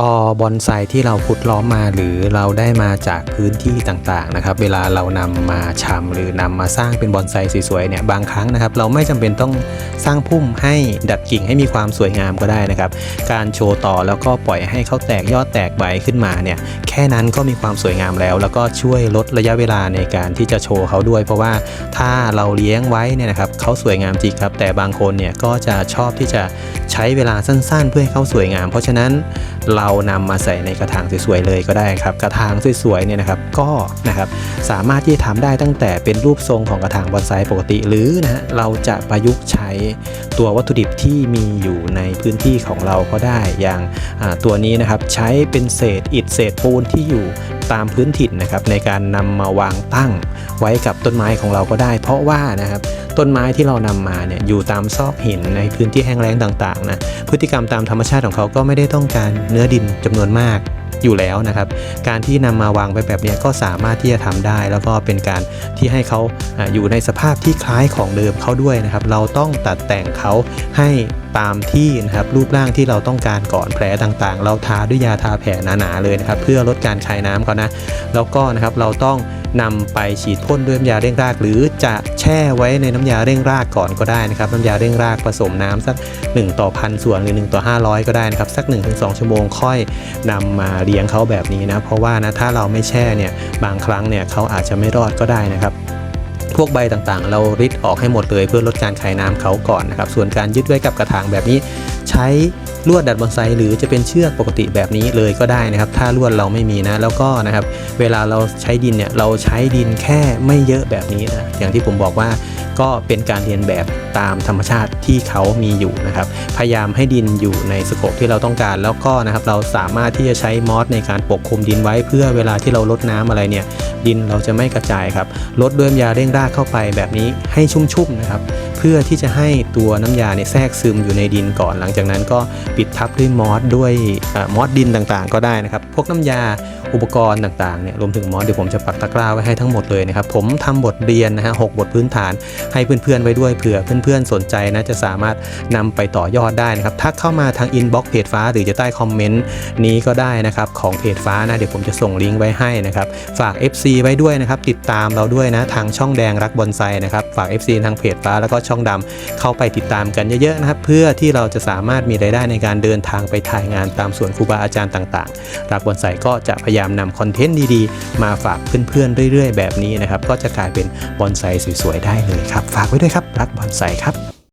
ตอบอนไซที่เราขุดล้อมมาหรือเราได้มาจากพื้นที่ต่างๆนะครับ เวลาเรานำมาชำหรือนำมาสร้างเป็นบอนไซสวยๆเนี่ยบางครั้งนะครับ เราไม่จำเป็นต้องสร้างพุ่มให้ดัดกิ่งให้มีความสวยงามก็ได้นะครับ การโชว์ต่อแล้วก็ปล่อยให้เขาแตกยอดแตกใบขึ้นมาเนี่ยแค่นั้นก็มีความสวยงามแล้ว แล้วก็ช่วยลดระยะเวลาในการที่จะโชว์เขาด้วย เพราะว่าถ้าเราเลี้ยงไว้เนี่ยนะครับเขาสวยงามจริงครับ แต่บางคนเนี่ยก็จะชอบที่จะ ช้เวลาสั้นๆ เพื่อให้เขาสวยงาม เพราะฉะนั้นเรานำมาใส่ในกระถางสวยๆเลยก็ได้ครับ กระถางสวยๆเนี่ยนะครับก็นะครับสามารถที่จะทำได้ตั้งแต่เป็นรูปทรงของกระถางบอนไซปกติ หรือนะฮะเราจะประยุกต์ใช้ตัววัตถุดิบที่มีอยู่ในพื้นที่ของเราก็ได้อย่างตัวนี้นะครับใช้เป็นเศษอิฐเศษปูนที่อยู่ ตามพื้นถิ่นนะครับในการนำมาวางตั้งไว้กับต้นไม้ของเราก็ได้ เพราะว่านะครับต้นไม้ที่เรานำมาเนี่ยอยู่ตามซอกหินในพื้นที่แห้งแล้งต่างๆนะพฤติกรรมตามธรรมชาติของเขาก็ไม่ได้ต้องการเนื้อดินจำนวนมาก อยู่แล้วนะครับ การที่นำมาวางไปแบบนี้ก็สามารถที่จะทำได้ แล้วก็เป็นการที่ให้เขาอ่าอยู่ในสภาพที่คล้ายของเดิมเขาด้วยนะครับ เราต้องตัดแต่งเขาให้ตามที่นะครับรูปร่างที่เราต้องการก่อนแผลต่างๆ เราทาด้วยยาทาแผลหนาๆเลยนะครับ เพื่อลดการคายน้ำเขานะแล้วก็นะครับเราต้อง นำไปฉีดพ่นด้วยน้ำยาเร่งราก หรือจะแช่ไว้ในน้ำยาเร่งรากก่อนก็ได้นะครับน้ำยาเร่งรากผสมน้ำสัก 1 ต่อพันส่วนหรือ 1 ต่อ 500 ก็ได้นะครับสัก 1-2 ชั่วโมงค่อยนำมาเลี้ยงเขาแบบนี้นะเพราะว่านะถ้าเราไม่แช่เนี่ยบางครั้งเนี่ยเขาอาจจะไม่รอดก็ได้นะครับ วกใบต่างๆ เราริดออกให้หมดเลยเพื่อลดการคายน้ำเขาก่อนนะครับ ส่วนการยึดไว้กับกระถางแบบนี้ ใช้ลวดดัดบอนไซหรือจะเป็นเชือกปกติแบบนี้เลยก็ได้นะครับ ถ้าลวดเราไม่มีนะ แล้วก็นะครับ เวลาเราใช้ดินเนี่ย เราใช้ดินแค่ไม่เยอะแบบนี้นะ อย่างที่ผมบอกว่า ก็เป็นการเรียนแบบตามธรรมชาติที่เขามีอยู่นะครับ พยายามให้ดินอยู่ในสโคปที่เราต้องการ แล้วก็นะครับเราสามารถที่จะใช้มอสในการปกคลุมดินไว้ เพื่อเวลาที่เราลดน้ำอะไรเนี่ย ดินเราจะไม่กระจายครับลดด้วยน้ำยาเร่งรากเข้าไปแบบนี้ให้ชุ่มๆนะครับ เพื่อที่จะให้ตัวน้ำยาเนี่ยแทรกซึมอยู่ในดินก่อน หลังจากนั้นก็ปิดทับด้วยมอสด้วยอมอสดินต่างๆ ก็ได้นะครับ พวกน้ำยา อุปกรณ์ต่างๆเนี่ยรวมถึงมอสเดี๋ยวผมจะปักตะกร้าไว้ให้ทั้งหมดเลยนะครับผมทำบทเรียนนะฮะหกบทพื้นฐานให้เพื่อนๆไว้ด้วยเผื่อเพื่อนๆสนใจนะจะสามารถนำไปต่อยอดได้นะครับทักเข้ามาทางอินบ็อกซ์เพจฟ้า หรือจะใต้คอมเมนต์นี้ก็ได้นะครับของเพจฟ้านะเดี๋ยวผมจะส่งลิงก์ไว้ให้นะครับฝาก FC ไว้ด้วยนะครับติดตามเราด้วยนะทางช่องแดงรักบอนไซนะครับฝาก FC ทางเพจฟ้าแล้วก็ช่องดำเข้าไปติดตามกันเยอะๆนะครับเพื่อที่เราจะสามารถมีรายได้ในการเดินทางไปถ่ายงานตามสวนครูบาอาจารย์ต่าง ๆ รักบอนไซก็จะพยายามายามนำคอนเทนต์ดีๆ มาฝากเพื่อนๆเรื่อยๆ แบบนี้นะครับ ก็จะกลายเป็นบอนไซสวยๆได้เลยครับ ฝากไว้ด้วยครับ รักบอนไซครับ